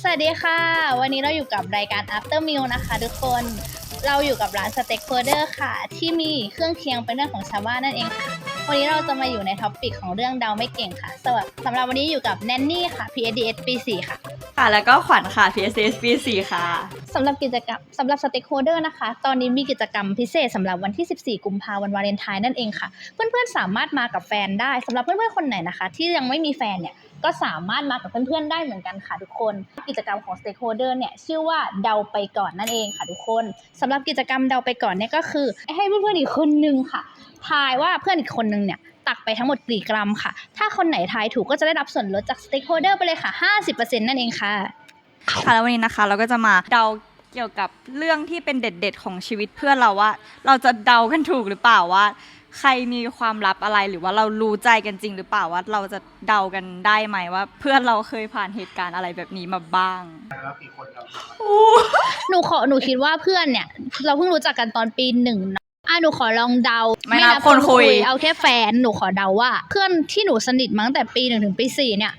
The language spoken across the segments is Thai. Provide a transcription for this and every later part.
สวัสดีค่ะ วันนี้เราอยู่กับรายการ After Meal นะคะทุกคนเราอยู่กับร้าน Steak c o d e r ค่ะ ที่มีเครื่องเคียงเป็นเรื่องของชาวบ้านนั่นเองค่ะ วันนี้เราจะมาอยู่ในท็อปปิกของเรื่องเดาไม่เก่งค่ะสำหรับสำหรับวันนี้อยู่กับแนนนี่ค่ะ PADS ปี4ค่ะ ค่ะ แล้วก็ขวัญค่ะ PSS B4 ค่ะ สำหรับกิจกรรมสำหรับ Stakeholder นะคะ ตอนนี้มีกิจกรรมพิเศษสำหรับวันที่ 14 กุมภาพันธ์วันวาเลนไทน์นั่นเองค่ะ เพื่อนๆสามารถมากับแฟนได้สำหรับเพื่อนๆคนไหนนะคะ ที่ยังไม่มีแฟนเนี่ย ก็สามารถมากับเพื่อนๆได้เหมือนกันค่ะทุกคน กิจกรรมของ Stakeholder เนี่ยชื่อว่าเดาไปก่อนนั่นเองค่ะทุกคนสำหรับกิจกรรมเดาไปก่อนเนี่ยก็คือ ให้เพื่อนๆอีกคนนึงค่ะ ทายว่าเพื่อนอีกคนนึงเนี่ยตักไปทั้งหมดกี่กรัมค่ะ ถ้าคนไหนทายถูกก็จะได้รับส่วนลดจาก Stakeholder ไปเลยค่ะ 50%นั่นเองค่ะ ค่ะแล้ววันนี้นะคะเราก็จะมาเดาเกี่ยวกับเรื่องที่เป็นเด็ดๆ ของชีวิตเพื่อนเราว่า เราจะเดากันถูกหรือเปล่าว่า ใครมีความลับอะไรหรือว่าเรารู้ใจกันจริงหรือเปล่าว่าเราจะเดากันได้ไหมว่า เพื่อนเราเคยผ่านเหตุการณ์อะไรแบบนี้มาบ้างหนูขอหนูคิดว่าเพื่อนเนี่ย เราเพิ่งรู้จักกันตอนปีหนึ่งเนอะอะหนูขอลองเดาไม่นับคนคุย เอาแค่แฟนหนูขอเดาว่า เพื่อนที่หนูสนิทมาตั้งแต่ปีหนึ่งถึงปีสี่เนี่ย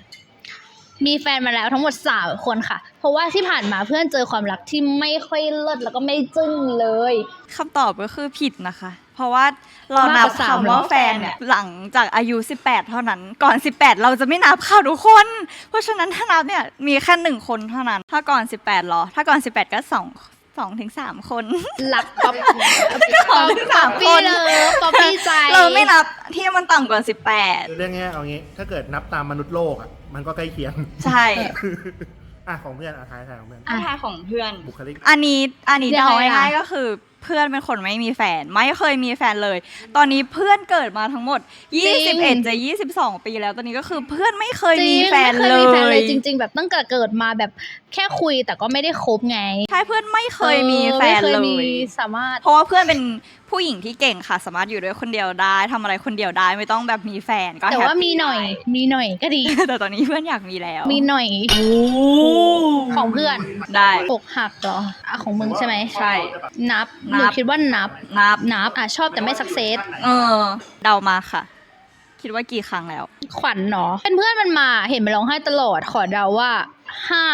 มีแฟนมาแล้วทั้งหมดสามคนค่ะ เพราะว่าที่ผ่านมาเพื่อนเจอความรักที่ไม่ค่อยเลิศแล้วก็ไม่จึ้งเลย คำตอบก็คือผิดนะคะ เพราะว่าเรานับมากกว่าสามคำว่าเหรอแฟนเนี่ยหลังจากอายุ 18 เท่านั้น ก่อน 18 เราจะไม่นับค่ะทุกคน เพราะฉะนั้นถ้านับเนี่ยมีแค่หนึ่งคนเท่านั้น ถ้าก่อน 18เหรอ ถ้าก่อน 18 ก็สองสองถึงสามคนรักป๊อปขอถึงสามคปี้นเลยป๊อปปี้ใจเราไม่นับที่มันต่ำกว่าคือเรื่องเนี้ยเอางี้ ถ้าเกิดนับตามมนุษย์โลกอะ มันก็ใกล้เคียง18ใช่ อะของเพื่อนอะท้ายทายของเพื่อนอันท้ายของเพื่อน บุคลิกอันนี้อันนี้ยังเดาไงอะ ง่ายๆก็คือเพื่อนเป็นคนไม่มีแฟน ไม่เคยมีแฟนเลย ตอนนี้เพื่อนเกิดมาทั้งหมด 21 จะ 22 ปีแล้ว ตอนนี้ก็คือเพื่อนไม่เคยจริมีงแฟนไม่เลเคยมีแฟนเลยยจริง ๆ แบบตั้งแต่เกิดมาแบบแค่คุยแต่ก็ไม่ได้คบไงใช่เพื่อนไม่เคยมีแฟนออไม่คเลยมีสามารถ เพราะว่าเพื่อนเป็น ผู้หญิงที่เก่งค่ะ สามารถอยู่ด้วยคนเดียวได้ทำอะไรคนเดียวได้ไม่ต้องแบบมีแฟนก็แต่ว่าฮปปี้มีหน่อย มีหน่อยก็ดีแต่ตอนนี้เพื่อนอยากมีแล้วมีหน่อยของเพื่อนได้ อกหักเหรออะของมึงใช่ไหมใช่ นับหนันูบคิดว่านับนับนับอะชอบแต่ไม่สักเซสเออ เดามาค่ะ คิดว่ากี่ครั้งแล้ว ขวัญเนาะเป็นเพื่อนมันมาเห็นมันร้องไห้ตลอดขอเดาว่าห้า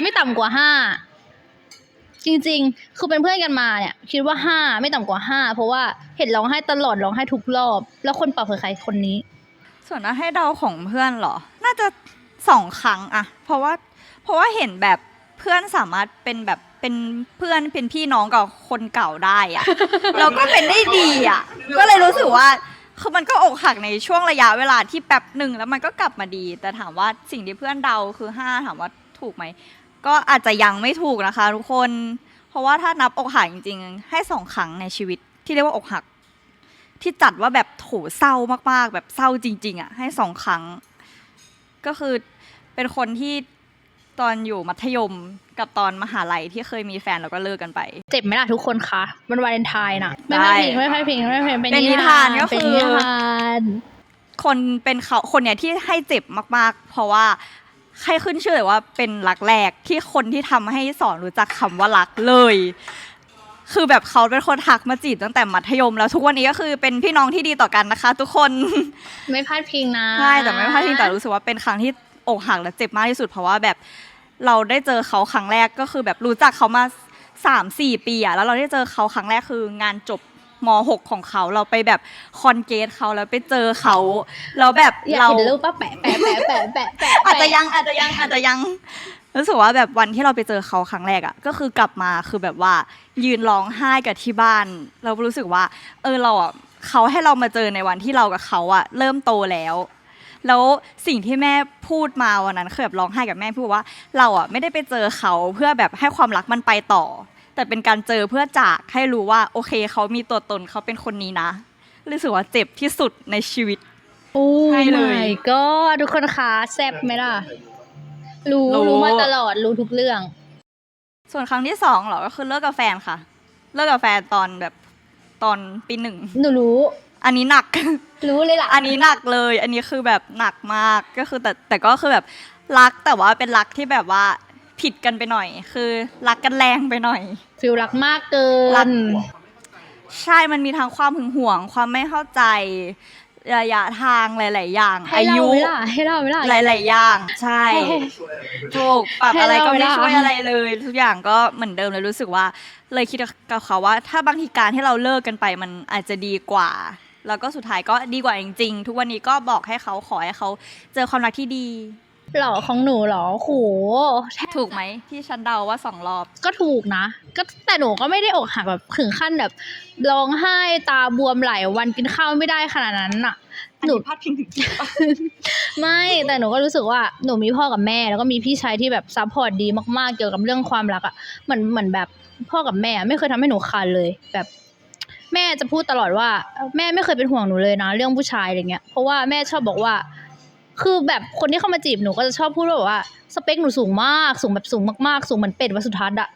ไม่ต่ำกว่าห้า จริง ๆ คือเป็นเพื่อนกันมาเนี่ย คิดว่าห้าไม่ต่ำกว่าห้าเพราะว่าเห็นร้องไห้ตลอดร้องไห้ทุกรอบ แล้วคนปรับคือใครคนนี้ ส่วนถ้าให้เดาของเพื่อนเหรอ น่าจะสองครั้งอะเพราะว่าเพราะว่าเห็นแบบเพื่อนสามารถเป็นแบบเป็นเพื่อนเป็นพี่น้องกับคนเก่าได้อะ เราก็เป็นได้ดีอะก็เลยรู้สึกว่าคือมันก็อกหักในช่วงระยะเวลาที่แป๊บหนึ่งแล้วมันก็กลับมาดี แต่ถามว่าสิ่งที่เพื่อนเดาคือห้าถามว่าถูกไหม ก็อาจจะยังไม่ถูกนะคะทุกคน เพราะว่าถ้านับอกหักจริงๆ ให้สองครั้งในชีวิตที่เรียกว่าอกหัก ที่จัดว่าแบบโถเศร้ามากๆ แบบเศร้าจริง ๆ อะ ให้สองครั้ง ก็คือเป็นคนที่ตอนอยู่มัธยมกับตอนมหาลัยที่เคยมีแฟนแล้วก็เลิกกันไป เจ็บไหมล่ะทุกคนคะวันวาเลนไทน์น่ะ ไม่ได้พลาดพิงไม่พลาดพิงไม่พลาดพิงเป็นนิทานก็คือเป็นนิทาน คนเป็นเขาคนเนี่ยที่ให้เจ็บมากๆ เพราะว่า ให้ขึ้นชื่อเลยว่าเป็นรักแรกที่คนที่ทำให้สอนรู้จักคำว่ารักเลย คือแบบเขาเป็นคนทักมาจีบตั้งแต่มัธยม แล้วทุกวันนี้ก็คือเป็นพี่น้องที่ดีต่อกันนะคะ ทุกคน ไม่พลาดพิงนะใช่แต่ไม่พลาดพิงแต่รู้สึกว่าเป็นครั้งที่อกหักและเจ็บมากที่สุดเพราะว่าแบบเราได้เจอเขาครั้งแรกก็คือแบบรู้จักเขามาสามสี่ปีอะแล้วเราได้เจอเขาครั้งแรกคืองานจบ ม .6 ของเขาเราไปแบบคอนเกตเขาแล้วไปเจอเขาแล้วแบบอยากเราเห็นรูปป้าแปะแปะแปะแปะแปะแปะอาจจะยังอาจจะยังอาจจะยังรู้สึกว่าแบบวันที่เราไปเจอเขาครั้งแรกอะก็คือกลับมาคือแบบว่ายืนร้องไห้กับที่บ้าน เรารู้สึกว่า เออเราอะเขาให้เรามาเจอในวันที่เรากับเขาอะเริ่มโตแล้ว แล้วสิ่งที่แม่พูดมาวันนั้นคือแบบร้องไห้กับแม่พูดว่า เราอะไม่ได้ไปเจอเขาเพื่อแบบให้ความรักมันไปต่อ แต่เป็นการเจอเพื่อจากให้รู้ว่าโอเคเขามีตัวตนเขาเป็นคนนี้นะรู้สึกว่าเจ็บที่สุดในชีวิต โอ้ใช่เลย ยก็ทุกคนคะแซ่บไหมล่ะ รู้รู้ รู้มาตลอดรู้ทุกเรื่อง ส่วนครั้งที่สองเหรอก็คือเลิกกับแฟนค่ะ เลิกกับแฟนตอนแบบตอนปีหนึ่งหนูรู้ อันนี้หนัก รู้เลยล่ะอันนี้หนักเลย อันนี้คือแบบหนักมาก ก็คือแต่แต่ก็คือแบบรักแต่ว่าเป็นรักที่แบบว่าผิดกันไปหน่อย คือรักกันแรงไปหน่อย ฟิลรักมากเกิรักนใช่มันมีทั้งความหึงหวง ความไม่เข้าใจ ระยะทางหลาย ๆ อย่าง ให้อาเล่ายุ ไหมล่ะให้เล่าไหมล่ะ หลาย ๆ อย่าง ใช่ ถูกปรับให้อะไรก็ไม่เราช่วยได้ อะไรเลย ทุกอย่างก็เหมือนเดิมเลยรู้สึกว่า เลยคิดกับเขาว่า ถ้าบางทีการที่เราเลิกกันไปมันอาจจะดีกว่า แล้วก็สุดท้ายก็ดีกว่าจริง ๆ ทุกวันนี้ก็บอกให้เขาขอให้เขาเจอความรักที่ดี หรอของหนูหรอโหถูกไหมที่ฉันเดาว่าสองรอบ ก็ถูกนะ ก็แต่หนูก็ไม่ได้อกหักแบบถึงขั้นแบบร้องไห้ตาบวมหลายวันกินข้าวไม่ได้ขนาดนั้นน่ะหนูพาดพิงถึงไม่แต่หนูก็รู้สึกว่าหนูมีพ่อกับแม่ แล้วก็มีพี่ชายที่แบบซัพพอร์ตดีมากๆ เกี่ยวกับเรื่องความรักอะ่ะเหมือนเหมือนแบบพ่อกับแม่ไม่เคยทำให้หนูคานเลยแบบแม่จะพูดตลอดว่า แม่ไม่เคยเป็นห่วงหนูเลยนะ เรื่องผู้ชายอะไรเงี้ยเพราะว่าแม่ชอบบอกว่า คือแบบคนที่เข้ามาจีบหนูก็จะชอบพูดว่าแบบว่า สเปคหนูสูงมากสูงแบบสูงมากๆ สูงเหมือนเป็ดวัสุทัศน์อะ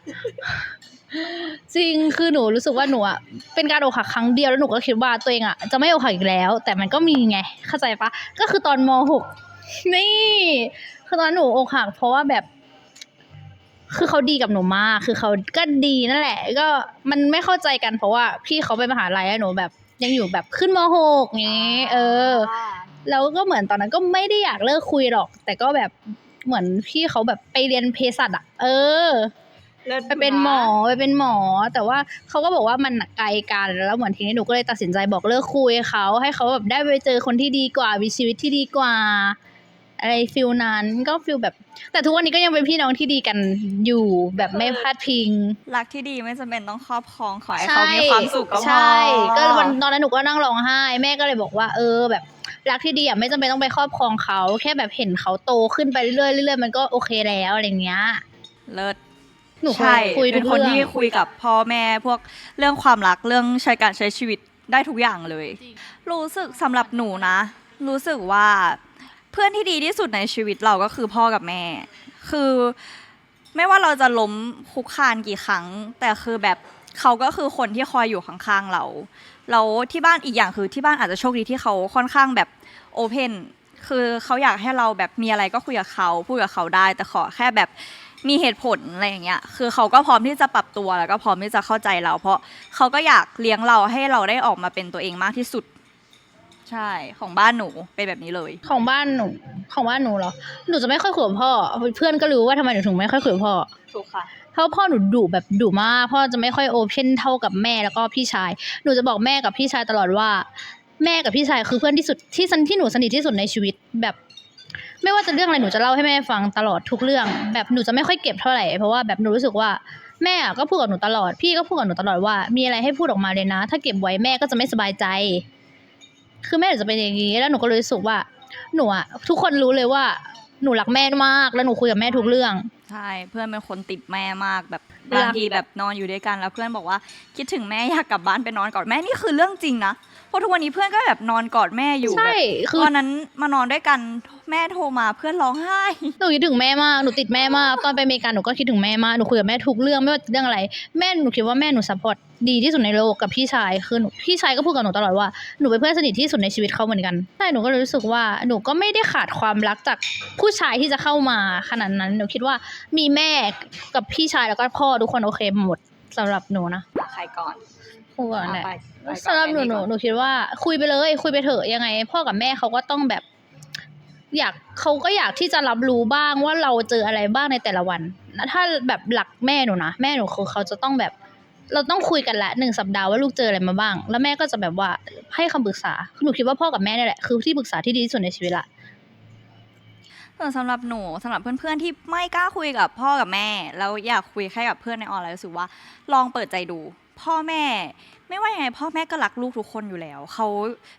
จริงคือหนูรู้สึกว่าหนูอะเป็นการอกหักครั้งเดียวแล้วหนูก็คิดว่าตัวเองอะจะไม่อกหักอีกแล้ว แต่มันก็มีไงเข้าใจปะก็คือตอนมหกนี่คือตอนหนูอกหัก เพราะว่าแบบ คือเขาดีกับหนูมาก คือเขาก็ดีนั่นแหละ ก็มันไม่เข้าใจกันเพราะว่าพี่เขาไปมหาลัยแล้วหนูแบบยังอยู่แบบขึ้นมหกอย่างงี้เออ แล้วก็เหมือนตอนนั้นก็ไม่ได้อยากเลิกคุยหรอก แต่ก็แบบเหมือนพี่เขาแบบไปเรียนเภสัชอะเออไปเป็นหมอไปเป็นหมอ แต่ว่าเขาก็บอกว่ามันไกลกันแล้วเหมือนทีนี้หนูก็เลยตัดสินใจบอกเลิกคุยเขาให้เขาแบบได้ไปเจอคนที่ดีกว่ามีชีวิตที่ดีกว่า อะไรฟิลนั้นก็ฟิลแบบ แต่ทุกวันนี้ก็ยังเป็นพี่น้องที่ดีกันอยู่แบบไม่พลาดพิง รักที่ดีไม่จำเป็นต้องครอบครองขอให้เขามีความสุขก็พอใช่ ก็วันตอนนั้นหนูก็นั่งร้องไห้ แม่ก็เลยบอกว่าเออแบบ รักที่ดีอะไม่จำเป็นต้องไปครอบครองเขา แค่แบบเห็นเขาโตขึ้นไปเรื่อยๆเรื่อยๆมันก็โอเคแล้วอะไรเงี้ยเลิศหนูเคใช่ยคุยเป็ทุนกคนเรื่อง ที่คุยกับพ่อแม่พวกเรื่องความรักเรื่องใช้การใช้ชีวิตได้ทุกอย่างเลย รู้สึกสำหรับหนูนะ รู้สึกว่าเพื่อนที่ดีที่สุดในชีวิตเราก็คือพ่อกับแม่ คือไม่ว่าเราจะล้มคุกคานกี่ครั้ง แต่คือแบบเขาก็คือคนที่คอยอยู่ข้างๆเรา เราที่บ้านอีกอย่างคือที่บ้านอาจจะโชคดีที่เขาค่อนข้างแบบโอเพนคือเขาอยากให้เราแบบมีอะไรก็คุยกับเขาพูดกับเขาได้ แต่ขอแค่แบบมีเหตุผลอะไรอย่างเงี้ย คือเขาก็พร้อมที่จะปรับตัวแล้วก็พร้อมที่จะเข้าใจเรา เพราะเขาก็อยากเลี้ยงเราให้เราได้ออกมาเป็นตัวเองมากที่สุด ใช่ของบ้านหนูเป็นแบบนี้เลย ของบ้านหนู ของบ้านหนูเหรอ หนูจะไม่ค่อยคุยกับพ่อ เพื่อนก็รู้ว่าทำไมหนูถึงไม่ค่อยคุยกับพ่อ ถูกค่ะ เพราะพ่อหนูดุแบบดุมาก พ่อจะไม่ค่อยโอเพนเท่ากับแม่แล้วก็พี่ชาย หนูจะบอกแม่กับพี่ชายตลอดว่า แม่กับพี่ชายคือเพื่อนที่สุดที่สนที่หนูสนิทที่สุดในชีวิตแบบ ไม่ว่าจะเรื่องอะไรหนูจะเล่าให้แม่ฟังตลอดทุกเรื่อง แบบหนูจะไม่ค่อยเก็บเท่าไหร่เพราะว่าแบบหนูรู้สึกว่าแม่ก็พูดกับหนูตลอด พี่ก็พูดกับหนูตลอดว่ามีอะไรให้พูดออกมาเลยนะ ถ้าเก็บไว้แม่ก็จะไม่สบายใจ คือแม่หนูจะเป็นอย่างนี้ แล้วหนูก็เลยรู้สึกว่า หนูอะทุกคนรู้เลยว่าหนูรักแม่มาก แล้วหนูคุยกับแม่ทุกเรื่อง ใช่ เพื่อนเป็นคนติดแม่มากแบบเวลาบางทีแบบนอนอยู่ด้วยกันแล้วเพื่อนบอกว่าคิดถึงแม่อยากกลับบ้านไปนอนกอดแม่นี่คือเรื่องจริงนะ เพราะทุกวันนี้เพื่อนก็แบบนอนกอดแม่อยู่ใช่แบบคือวันนั้นมานอนด้วยกันแม่โทรมาเพื่อนร้องไห้หนูคิดถึงแม่มากหนูติดแม่มากตอนไปอเมริกาหนูก็คิดถึงแม่มากหนูคุยกับแม่ทุกเรื่องไม่ว่าเรื่องอะไรแม่หนูคิดว่าแม่หนูซัพพอร์ตดีที่สุดในโลกกับพี่ชายคือหนูพี่ชายก็พูดกับหนูตลอดว่าหนูเป็นเพื่อนสนิทที่สุดในชีวิตเขาเหมือนกันใช่หนูก็เลยรู้สึกว่าหนูก็ไม่ได้ขาดความรักจากผู้ชายที่จะเข้ามาขนาดนั้นหนูคิดว่ามีแม่กับพี่ชายแล้วก็พ่อทุกคนโอเคหมดสำหรับหนูนะใครก่อน พูดก่อนแหละไปไปก่อนสำหรับหนูไปหนูก่อนหนูคิดว่า คุยไปเลย คุยไปเถอะยังไง พ่อกับแม่เขาก็ต้องแบบ อยากเขาก็อยากที่จะรับรู้บ้างว่าเราเจออะไรบ้างในแต่ละวันนะถ้าแบบหลักแม่หนูนะแม่หนูคือเขาจะต้องแบบ เราต้องคุยกันละหนึ่งสัปดาห์ว่าลูกเจออะไรมาบ้าง แล้วแม่ก็จะแบบว่าให้คำปรึกษาหนูคิดว่าพ่อกับแม่นี่แหละคือที่ปรึกษาที่ดีที่สุดในชีวิตละ ส่วนสำหรับหนูสำหรับเพื่อนๆที่ไม่กล้าคุยกับพ่อกับแม่ แล้วอยากคุยแค่กับเพื่อนในออนไลน์รู้สึกว่า ลองเปิดใจดู พ่อแม่ ไม่ว่ายังไงพ่อแม่ก็รักลูกทุกคนอยู่แล้ว เขา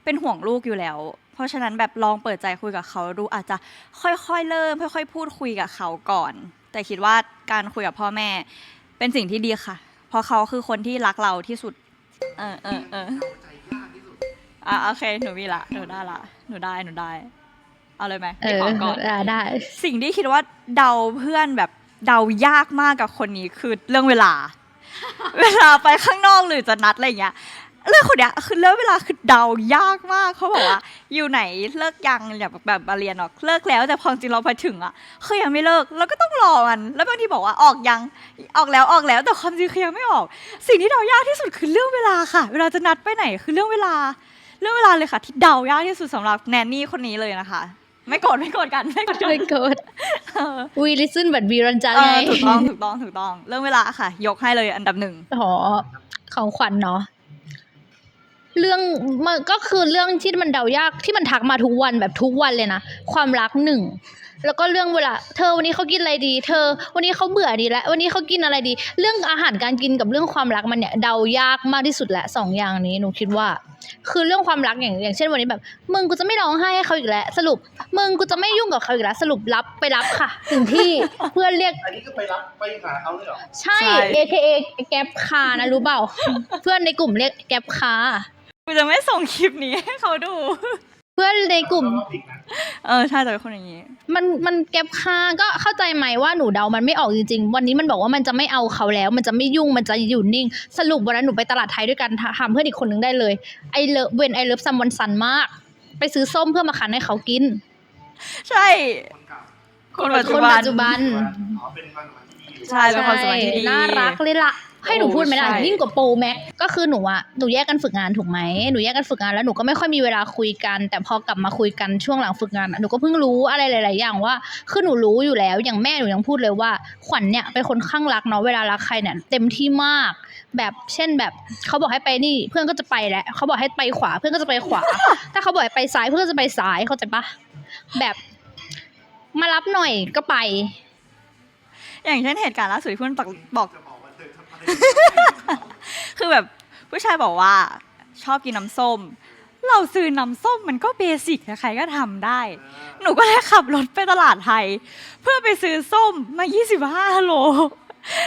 เป็นห่วงลูกอยู่แล้ว เพราะฉะนั้นแบบลองเปิดใจคุยกับเขาดูอาจจะค่อยๆ เริ่ม ค่อย ๆ พูดคุยกับเขาก่อน แต่คิดว่าการคุยกับพ่อแม่ เป็นสิ่งที่ดีค่ะ เพราะเขาคือคนที่รักเราที่สุด เออเออเอออะโอเคหนูมีละหนูได้ละหนูได้หนูได้ เอาเลยไหมเอพี่อขอก่อนได้ได้ สิ่งที่คิดว่าเดาเพื่อนแบบเดายากมากกับคนนี้คือเรื่องเวลา เวลาไปข้างนอกหรือจะนัดอะไรเงี้ยเรื่องคนเนี้ยคือเรื่องเวลาคือเดายากมากเขาบอกว่า อยู่ไหนเลิกยังอย่ากแบบมาเรียนหรอกเลิกแล้วแต่พอจริงเราไปถึงอะคือยังไม่เลิกเราก็ต้องรอมัน แล้วบางทีบอกว่าออกยังออกแล้วออกแล้วแต่ความจริงคือยังไม่ออก สิ่งที่เดายากที่สุดคือเรื่องเวลาค่ะ เวลาจะนัดไปไหนคือเรื่องเวลา เรื่องเวลาเลยค่ะ ที่เดายากที่สุดสำหรับแนนนี่คนนี้เลยนะคะ ไม่โกรธไม่โกรธกันไม่โกรธกันไม่เกิดเออวีลิซึนบัดวีรันจันเอไงอถูกต้องถูกต้องถูกต้อง เรื่องเวลาค่ะ ยกให้เลยอันดับหนึ่ง หอของขวัญเนาะเรื่องมันก็คือเรื่องที่มันเดายากที่มันทักมาทุกวันแบบทุกวันเลยนะ ความรักหนึ่ง แล้วก็เรื่องเวลา เธอวันนี้เขากินอะไรดี เธอ วันนี้เขาเบื่อดีแล้ว วันนี้เขากินอะไรดี เรื่องอาหารการกินกับเรื่องความรักมันเนี่ยเดายากมากที่สุดแหละสองอย่างนี้หนูคิดว่า คือเรื่องความรักอย่างอย่างเช่นวันนี้แบบ มึงกูจะไม่ร้องไห้ให้เขาอีกแล้ว สรุป มึงกูจะไม่ยุ่งกับเขาอีกแล้ว สรุปรับไปรับค่ะถึงที่ เพื่อนเรียก อันนี้ก็ไปรับไปหาเขาเลยเหรอ ใช่ AKA แก๊ปคานะรู้เปล่า เพื่อนในกลุ่มเรียกแก๊ปคา กูจะไม่ส่งคลิปนี้ให้เขาดูเพื่อนในกลุ่มรอบอีกนะเออใช่แต่เป็นคนอย่างนี้ มันมันแก๊ปคาก็เข้าใจไหมว่าหนูเดามันไม่ออกจริงๆ วันนี้มันบอกว่ามันจะไม่เอาเขาแล้ว มันจะไม่ยุ่งมันจะอยู่นิ่ง สรุปวันนั้นหนูไปตลาดไทยด้วยกันถามเพื่อนอีกคนนึงได้เลยไอเลิฟเวนไอเลิฟซัมวันซันมาก ไปซื้อส้มเพื่อมาคั้นให้เขากิน ใช่ คนเก่าคนปัจจุบันคนปัจจุบัน อ๋อเป็นวันสมัยที่ดี ใช่เป็นความสัมพันธ์ที่ดี น่ารักเลยล่ะ ให้หนูพูดไหมล่ะใช่ ยิ่งกว่าโปรแม็กก็คือหนูอะหนูแยกกันฝึกงานถูกไหมหนูแยกกันฝึกงานแล้วหนูก็ไม่ค่อยมีเวลาคุยกัน แต่พอกลับมาคุยกันช่วงหลังฝึกงานอะหนูก็เพิ่งรู้อะไรหลาย ๆ อย่างว่าคือหนูรู้อยู่แล้วอย่างแม่หนูยังพูดเลยว่า ขวัญเนี่ยเป็นคนข้างรักเนาะเวลารักใครเนี่ยเต็มที่มาก แบบเช่นแบบเขาบอกให้ไปนี่เพื่อนก็จะไปแหละเขาบอกให้ไปขวา เพื่อนก็จะไปขวา ถ้าเขาบอกให้ไปซ้ายเพื่อนก็จะไปซ้ายเข้าใจปะแบบมารับหน่อยก็ไป อย่างเช่นเหตุการณ์ล่าสุดที่เพื่อนบอกบอก คือแบบผู้ชายบอกว่าชอบกินน้ำส้ม เราซื้อน้ำส้มมันก็เบสิกใครๆก็ทำได้ หนูก็เลยขับรถไปตลาดไทย เพื่อไปซื้อส้มมา 25โล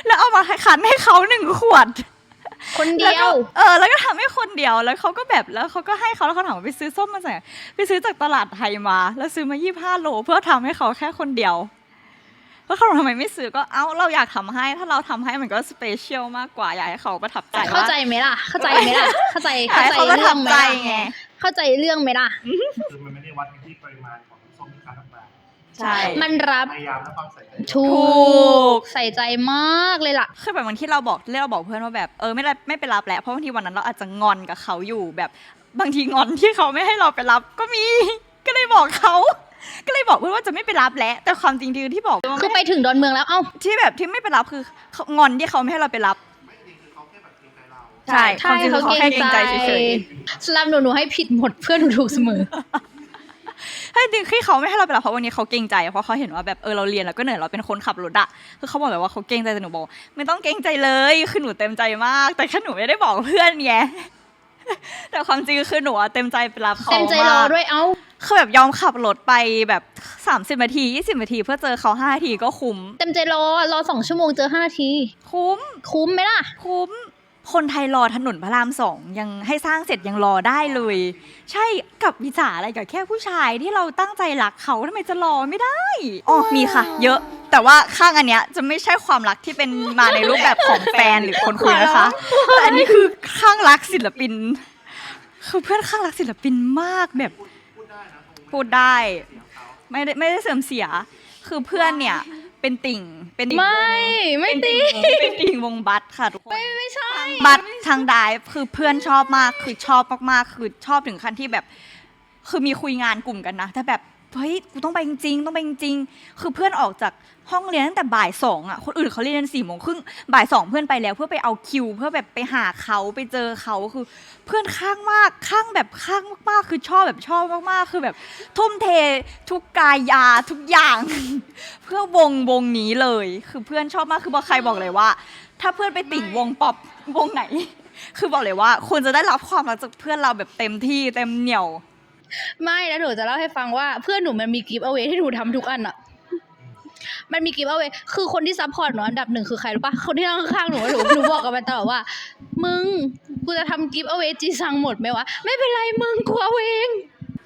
แล้วเอามาคั้นให้เขาหนึ่งขวดคนเดีแล้วยก็วเออ แล้วก็ทำให้คนเดียว แล้วเขาก็แบบแล้วเขาก็ให้เขาแล้วเขาถามว่าไปซื้อส้มมาจากไหนไปซื้อจากตลาดไทยมา แล้วซื้อมา25โล เพื่อทำให้เขาแค่คนเดียว แล้วเขาบอกทำไมไม่ซื้อก็เอ้าเราอยากทำให้ ถ้าเราทำให้มันก็สเปเชียลมากกว่าอยากให้เขาประทับใจเข้าว่าใจไหมล่ะ เข้าใจไหมล่ะ เข้าใจอยากเข้าให้ใจเขาประเรื่ทัอบงไหมใจล่ะไงเข้าใจเรื่องไหมล่ะคือมันไม่ได้วัดกันที่ปริมาณของส้มที่คั้นออกมาใช่ มันรับพยายามและความใส่ใจถูถูกกใส่ใจมากเลยล่ะคือแบบวันที่เราบอกที่เราบอกเพื่อนว่าแบบเออไม่ได้ไม่ไปรับแล้วเพราะบางทีวันนั้นเราอาจจะงอนกับเขาอยู่แบบบางทีงอนที่เขาไม่ให้เราไปรับก็มี ก็เลยบอกเขาก็เลย บอกเพื่อนว่าจะไม่ไปรับแล้ว แต่ความจริงคือที่บอกคือไปถึงดอนเมืองแล้วเอ้าที่แบบที่ไม่ไปรับคือเขางอนที่เขาไม่ให้เราไปรับไม่จริงคือเขาแค่แบบเกรงใจเราใช่ความจริงคือเขาแค่เกรงใจเฉยสลับหนูหนูให้ผิดหมดเพื่อนหนูถูกเสมอๆให้จริงที่เขาไม่ให้เราไปรับเพราะวันนี้เขาเกรงใจเพราะเขาเห็นว่าแบบเออเราเรียนแล้วก็เหนื่อยเราเป็นคนขับรถอะคือเขาบอกเลยว่าเขาเกรงใจแต่หนูบอกไม่ต้องเกรงใจเลยคือหนูเต็มใจมาก แต่แค่หนูไม่ได้บอกเพื่อนไงแต่ความจริงคือหนูอะเต็มใจไปรับเขาเต็มใจรอากด้วยเอ้า คือแบบยอมขับรถไปแบบ 30นาที20นาที เพื่อเจอเขา5นาทีก็คุ้ม เต็มใจรอรอสองชั่วโมงเจอห้านาที คุ้ม คุ้มไหมล่ะ คุ้ม คนไทยรอถนนพระรามสองยังให้สร้างเสร็จยังรอได้เลย ใช่กับวิจาอะไรกับแค่ผู้ชายที่เราตั้งใจรักเขาทำไมจะรอไม่ได้อ๋อมีค่ะ เยอะ แต่ว่าข้างอันเนี้ยจะไม่ใช่ความรักที่เป็นมาในรูปแบบของแฟนหรือคนคุยนะคะแต่อันนี้คือข้างรักศิลปินคือเพื่อนข้างรักศิลปินมากแบบ พูดได้นะตรงพูดได้เสียงเขาไม่ได้ไม่ได้เสื่อมเสีย คือเพื่อนเนี่ยเป็นติ่งเป็นติ่งไม่ ไม่เป็นตีติ่งเป็นติ่งวงบัตค่ะทุกคนไม่ใช่ บัตทางไดฟ์คือเพื่อนชอบมากคือชอบมากๆคือชอบถึงขั้นที่แบบ คือมีคุยงานกลุ่มกันนะแต่แบบ เฮ้ยกูต้องไปจริงๆต้องไปจริงๆคือเพื่อนออกจากห้องเรียนตั้งแต่บ่ายสองอะคนอื่นเขาเรียนสี่โมงครึ่งบ่ายสองเพื่อนไปแล้ว เพื่อไปเอาคิว เพื่อแบบไปหาเขาไปเจอเขาคือ เพื่อนข้างมากข้างแบบข้างมากๆคือชอบแบบชอบมากๆคือแบบ ทุ่มเททุกกายาทุกอย่าง เพื่อวงวงนี้เลย คือเพื่อนชอบมากคือบอกใครบอกเลยว่า ถ้าเพื่อนไปติ่งวงป๊อปวงไหน คือบอกเลยว่าคุณจะได้รับความรักจากเพื่อนเราแบบเต็มที่เต็มเหนียว ไม่แล้วหนูจะเล่าให้ฟังว่าเพื่อนหนูมันมีกิฟต์เอาไว้ที่หนูทำทุกอันอะมันมีกิฟต์เอาไว้คือคนที่ซัพพอร์ตหนูอันดับหนึ่งคือใครรู้ปะคนที่นั่งข้างๆหนูอะหนูหนูบอกกับมันตลอดว่า มึงกูจะทำกิฟต์เอาไว้จีซังหมดไหมวะ ไม่เป็นไรมึงกูเอาเอง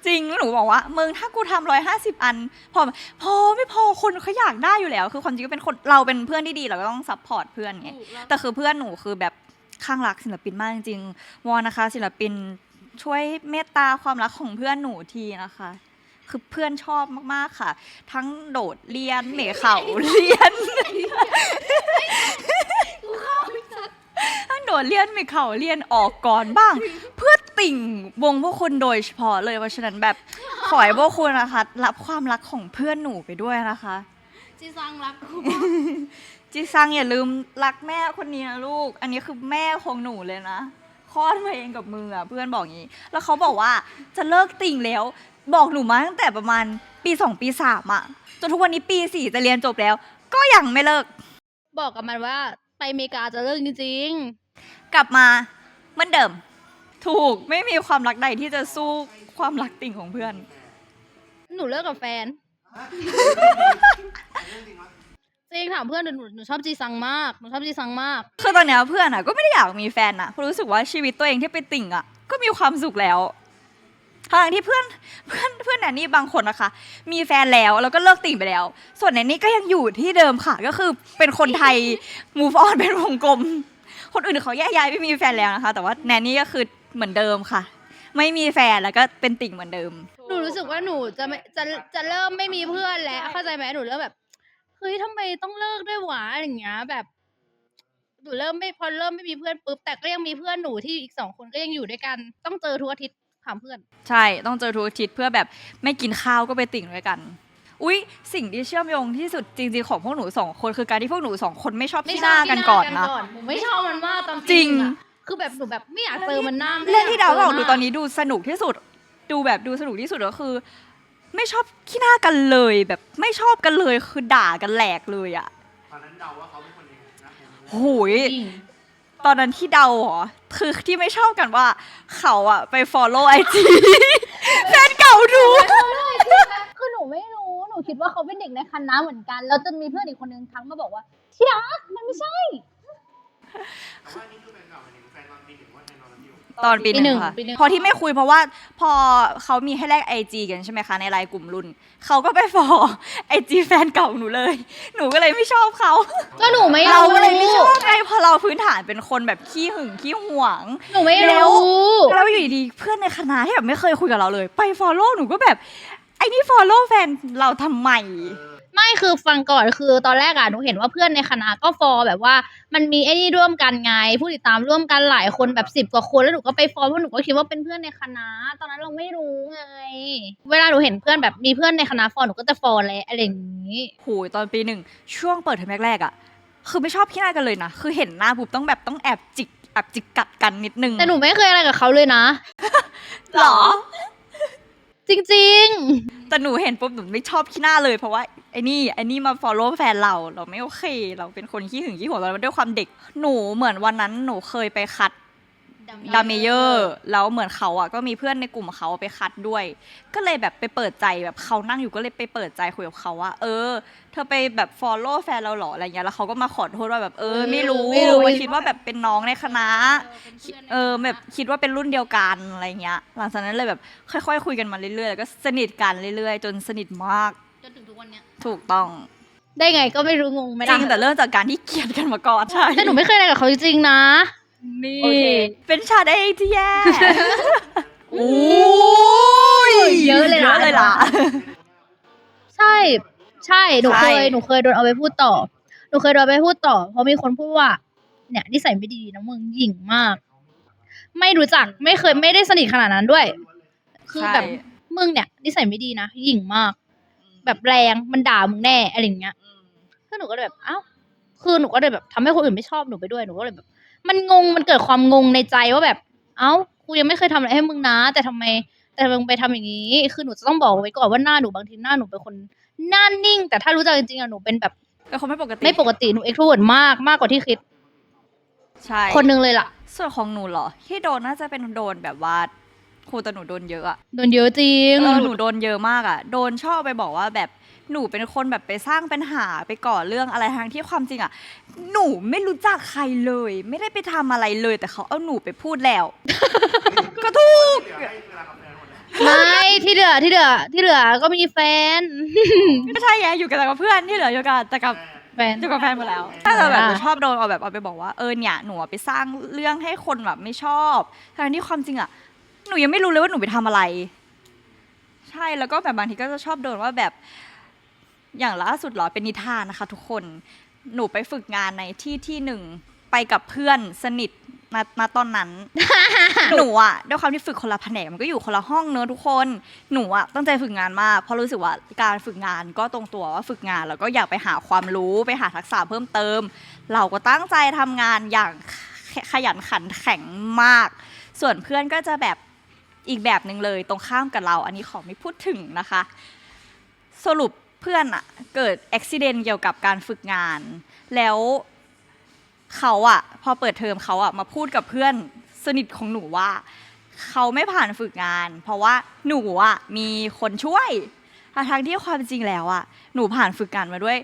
จริงแล้วหนูบอกว่ามึงถ้ากูทำร้อยห้าสิบอัน พอไหมพอไม่พอคนเขาอยากได้อยู่แล้ว คือความจริงก็เป็นคนเราเป็นเพื่อนที่ดีเราก็ต้องซัพพอร์ตเพื่อนไง แต่คือเพื่อนหนูคือแบบข้างรักศิลปินมากจริงๆวอนนะคะศิลปิน ช่วยเมตตาความรักของเพื่อนหนูทีนะคะ คือเพื่อนชอบมากๆค่ะ ทั้งโดดเรียนเหม่เขาเรียน ทั้งโดดเรียนเหม่เขาเรียนออกก่อนบ้าง เพื่อติ่งวงพวกคุณโดยเฉพาะเลยเพราะฉะนั้นแบบขอให้พวกคุณนะคะ รับความรักของเพื่อนหนูไปด้วยนะคะ จีซังรักกูจีซังอย่าลืมรักแม่คนนี้นะลูก อันนี้คือแม่ของหนูเลยนะ คลอดมาเองกับมืออะเพื่อนบอกอย่างนี้ แล้วเขาบอกว่าจะเลิกติ่งแล้ว บอกหนูมาตั้งแต่ประมาณปีสองปีสามอะจนทุกวันนี้ปีสี่จะเรียนจบแล้ว ก็ยังไม่เลิก บอกกับมันว่าไปอเมริกาจะเลิกจริงกลับมาเหมือนเดิม ถูกไม่มีความรักใดที่จะสู้ความรักติ่งของเพื่อน ๆหนูเลิกกับแฟนจริง ถามเพื่อนหนูหนูชอบจีซังมากหนูชอบจีซังมาก คือตอนเนี้ยเพื่อนอะก็ไม่ได้อยากมีแฟนอะเพราะรู้สึกว่าชีวิตตัวเองที่ไปติ่งอะก็มีความสุขแล้วทางที่เพื่อนเพื่อนเพื่อนแนนนี่บางคนนะคะ มีแฟนแล้วแล้วก็เลิกติ่งไปแล้ว ส่วนแนนนี่ก็ยังอยู่ที่เดิมค่ะ ก็คือเป็นคนไทย move on เป็นวงกลม คนอื่นเขาแยกย้ายไม่มีแฟนแล้วนะคะ แต่ว่าแนนนี่ก็คือเหมือนเดิมค่ะ ไม่มีแฟนแล้วก็เป็นติ่งเหมือนเดิม หนูรู้สึกว่าหนูจะไม่จะจะเริ่มไม่มีเพื่อนแล้วเข้าใจไหมหนูเริ่มแบบ เฮ้ยทำไมต้องเลิกด้วยหวะอะไรอย่างเงี้ย แบบหนูเริ่มไม่พอเริ่มไม่มีเพื่อนปุ๊บแต่ก็ยังมีเพื่อนหนูที่อีกสองคนก็ยังอยู่ด้วยกัน ต้องเจอทุกอาทิตย์ถามเพื่อน ใช่ต้องเจอทุกอาทิตย์เพื่อแบบไม่กินข้าวก็ไปติ่งด้วยกัน อุ๊ย สิ่งที่เชื่อมโยงที่สุดจริงๆของพวกหนูสองคนคือการที่พวกหนูสองคนไม่ชอบไม่ที่ชหอบน้ากันก่อนนะหนูไม่ชอบมันมากตอนจริงอะคือแบบหนูแบบไม่อยากเจอมันหน้าไม่เรื่องที่ดาวบอกยดูเจตอนนี้ดูสนุกที่สุด ดูแบบดูสนุกที่สุดก็คือ ไม่ชอบขี้หน้ากันเลยแบบไม่ชอบกันเลยคือด่ากันแหลกเลยอะตอนนั้นเดาว่าเขาเป็นคนยังไงนะโหยจริงตอนนั้นที่เดาเหรอคือที่ไม่ชอบกันว่า เขาอะไป follow ไอจีแฟนเก่าหนูคือหนูไม่รู้ หนูคิดว่าเขาเป็นเด็กในคณะเหมือนกัน แล้วจะมีเพื่อนอีกคนนึงทักมาบอกว่าที่รักมันไม่ใช่ แต่ว่านี่คือแฟนเก่าหมายถึงแฟนตอนปีหนึ่งว่าแฟน ตอนนั้นอยู่ตอนปีหปีหนึ่นึ่งงค่ะปีหนึ่ง พอที่ไม่คุยเพราะว่าพอเขามีให้แลกไอจีกันใช่ไหมคะในไลน์กลุ่มรุ่น เขาก็ไปฟอไอจีแฟนเก่าหนูเลย หนูก็เลยไม่ชอบเขา ก็หนูไม่เรารู้ก็เลยไม่ชอบไงเพอเราพื้นฐานเป็นคนแบบขี้หึงขี้หวง หนูไม่แล้วรู้แล้วอยู่ดีๆเพื่อนในคณะที่แบบไม่เคยคุยกับเราเลย ไปฟอลโล่หนูก็แบบ ไอ้นี่ฟอลโล่แฟนเราทำไม ไม่คือฟังก่อนคือตอนแรกอะหนูเห็นว่าเพื่อนในคณะก็ฟอลแบบว่า มันมีไอ้นี่ร่วมกันไง ผู้ติดตามร่วมกันหลายคนแบบสิบกว่าคนแล้วหนูก็ไปฟอลเพราะหนูก็คิดว่าเป็นเพื่อนในคณะ ตอนนั้นเราไม่รู้ไง เวลาหนูเห็นเพื่อนแบบมีเพื่อนในคณะฟอลหนูก็จะฟอลแล้วอะไรอย่างนี้โหยตอนปีหนึ่งช่วงเปิดเทอมแรกๆอะคือไม่ชอบขี้หน้ากันเลยนะคือเห็นหน้าปุ๊บต้องแบบต้องแอบจิกแอบจิกกัดกันนิดนึงแต่หนูไม่เคยอะไรกับเขาเลยนะ หรอ จริง แต่หนูเห็นปุ๊บหนูไม่ชอบขี้หน้าเลยเพราะว่าไอ้นี่ไอ้นี่มาฟอลโล่แฟนเราเราไม่โอเค เราเป็นคนขี้หึงขี้หวงเราด้วยความเด็ก หนูเหมือนวันนั้นหนูเคยไปคัด ดามเมเยอร์แล้วเหมือนเขาอะก็มีเพื่อนในกลุ่มเขาไปคัดด้วย ก็เลยแบบไปเปิดใจแบบเขานั่งอยู่ก็เลยไปเปิดใจคุยกับเขาว่า เออ เธอไปแบบ follow แฟนเราเหรออะไรเงี้ยแล้วเขาก็มาขอโทษว่าแบบเออไม่รู้ไม่รู้ มาคิดว่าแบบเป็นน้องในคณะ เออแบบคิดว่าเป็นรุ่นเดียวกันอะไรเงี้ย หลังจากนั้นเลยแบบค่อยๆคุยกันมาเรื่อยๆแล้วก็สนิทกันเรื่อยๆ จนสนิทมากจนถึงทุกวันเนี้ยถูกต้องได้ไงก็ไม่รู้งงไหมจริล่ะงแต่เริ่มจากการที่เกลียดกันมาก่อนใช่แต่หนูไม่เคยอะไรกับเขาจริงๆนะ นี่โอเค เป็นชาได้ที่แย่โอ้ยเยอะเลยเยนะอะเลยล่ะ ใช่ ใช่ หนูเคยใช่หนูเคยโดนเอาไปพูดต่อ หนูเคยโดนเอาไปพูดต่อ เพราะมีคนพูดว่า เนี่ยนิสัยไม่ดีนะมึงหยิ่งมาก ไม่รู้จัก ไม่เคย ไม่ได้สนิทขนาดนั้นด้วย คือแบบ ใช่ มึงเนี่ยนิสัยไม่ดีนะหยิ่งมาก แบบแรง มันด่ามึงแน่ อะไรอย่างเงี้ยคือหนูก็เลยแบบ เอ้า คือหนูก็เลยแบบทำให้คนอื่นไม่ชอบหนูไปด้วย หนูก็เลยแบบ มันงงมันเกิดความงงในใจว่าแบบ เอ้ากูยังไม่เคยทำอะไรให้มึงนะ แต่ทำไม แต่มึงไปทำอย่างนี้ คือหนูจะต้องบอกไว้ก่อนว่าหน้าหนูบางทีหน้าหนูเป็นคนหน้านิ่ง แต่ถ้ารู้จักจริงๆอะหนูเป็นแบบเป็นคนไม่ปกติไม่ปกติหนูเอ็กโทรเวิร์ดมากมากกว่าที่คิด ใช่คนหนึงเลยล่ะ ส่วนของหนูเหรอ ที่โดนน่าจะเป็นโดนแบบว่าครูแต่หนูโดนเยอะอะ โดนเยอะจริง เออหนูโดนเยอะมากอะโดนชอบไปบอกว่าแบบ หนูเป็นคนแบบไปสร้างปัญหาไปก่อเรื่องอะไรทั้งที่ความจริงอะหนูไม่รู้จักใครเลย ไม่ได้ไปทำอะไรเลย แต่เขาเอาหนูไปพูดแล้ว ก็ถูกเดี๋ยวให้เวลากับแฟนหมดเลยไม่ที่เหลือที่เหลือที่เหลือก็มีแฟน ไม่ใช่ไงอยู่กับแต่กับเพื่อนที่เหลืออยู่กับแต่กับ แฟน อยู่กับแฟนหมดแล้วถ้าเราแบบอ่า ชอบโดนเอาแบบเอาไปบอกว่าเออเนี่ยหนูอะไปสร้างเรื่องให้คนแบบไม่ชอบทั้งที่ความจริงอะหนูยังไม่รู้เลยว่าหนูไปทำอะไร ใช่แล้วก็แบบบางทีก็จะชอบโดนว่าแบบ อย่างล่าสุดเหรอเป็นนิทานนะคะ ทุกคนหนูไปฝึกงานในที่ที่หนึ่งไปกับเพื่อนสนิทมามาตอนนั้น หนูอะด้วยความที่ฝึกคนละแผนกมันก็อยู่คนละห้องเนอะทุกคนหนูอะตั้งใจฝึกงานมากเพราะรู้สึกว่าการฝึกงานก็ตรงตัวว่าฝึกงานแล้วก็อยากไปหาความรู้ไปหาทักษะเพิ่มเติม เราก็ตั้งใจทำงานอย่างขขยันขันแข็งมาก ส่วนเพื่อนก็จะแบบอีกแบบหนึ่งเลยตรงข้ามกับเรา อันนี้ขอไม่พูดถึงนะคะ สรุป เพื่อนอะเกิดอุบิเหตุเกี่ยวกับการฝึกงาน แล้วเขาอะพอเปิดเทอมเขาอะมาพูดกับเพื่อนสนิทของหนูว่า เขาไม่ผ่านฝึกงาน เพราะว่าหนูอะมีคนช่วยทั้งที่ความจริงแล้วอะหนูผ่านฝึกงานมาด้วย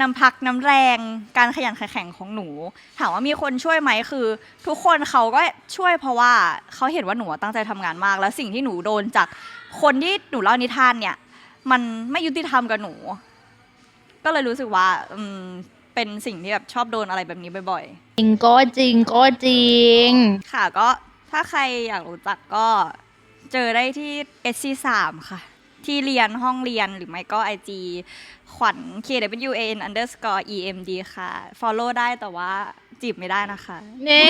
น้ำพักน้ำแรงการขยันขันแข็งของหนู ถามว่ามีคนช่วยไหมคือ ทุกคนเขาก็ช่วยเพราะว่าเขาเห็นว่าหนูตั้งใจทำงานมาก แล้วสิ่งที่หนูโดนจากคนที่หนูเล่านิทานเนี่ย มันไม่ยุติธรรมกับหนู ก็เลยรู้สึกว่าอืมเป็นสิ่งที่แบบชอบโดนอะไรแบบนี้บ่อยจริงก็จริงก็จริง ๆ ค่ะก็ถ้าใครอยากรู้จักก็เจอได้ที่ SC3 ค่ะ ที่เรียนห้องเรียนหรือไม่ก็ IG ขวัญ KWAN underscore EMD ค่ะ follow ได้แต่ว่าจีบไม่ได้นะคะเน่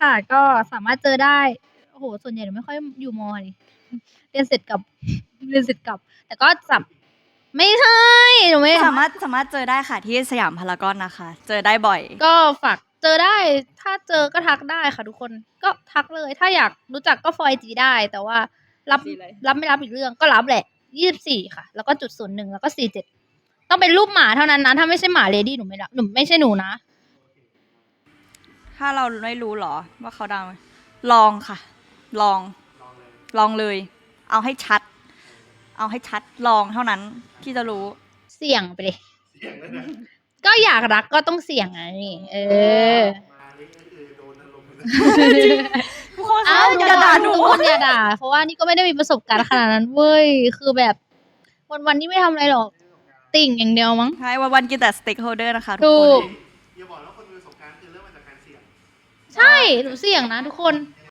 ค่ะก็สามารถเจอได้ โอ้โห ส่วนใหญ่หนูไม่ค่อยอยู่มอนี่ เรียนเสร็จกลับ เรียนเสร็จกลับ แต่ก็สับไม่ใช่หนูไม่สามารถสามารถเจอได้ค่ะที่สยามพารากอนนะคะ เจอได้บ่อย ก็ฝากเจอได้ ถ้าเจอก็ทักได้ค่ะทุกคน ก็ทักเลย ถ้าอยากรู้จักก็ฟอยจีได้ แต่ว่ารับ IG เลยรับไม่รับอีกเรื่องก็รับแหละยี่สิบสี่ค่ะ แล้วก็จุดศูนย์หนึ่งแล้วก็สี่เจ็ดต้องเป็นรูปหมาเท่านั้นนะ ถ้าไม่ใช่หมาเลดี้หนูไม่รับหนูไม่ใช่หนูนะ ถ้าเราไม่รู้เหรอ ว่าเขาดังไหมลองค่ะ ลอง ลองเลย เอาให้ชัด เอาให้ชัดลองเท่านั้นที่จะรู้ เสี่ยงไปเลยก็อยากรักก็ต้องเสี่ยงไงเออ มานี่ก็คือโดนอารมณ์ทุกคนอ้าวอย่าด่าหนูทุกคนอย่าด่า เพราะว่านี่ก็ไม่ได้มีประสบการณ์ขนาดนั้นเว้ย คือแบบ วันวันๆนี้ไม่ทำอะไรหรอก ติ่งอย่างเดียวมั้ง ใช่วันวันๆกินแต่สเต็กโฮเดอร์นะคะถูทุกคก นอย่าบอกว่าคนมีประสบการณ์คือเริ่มมาจากการเสี่ยง ใช่ หนูเสี่ยงนะทุกคน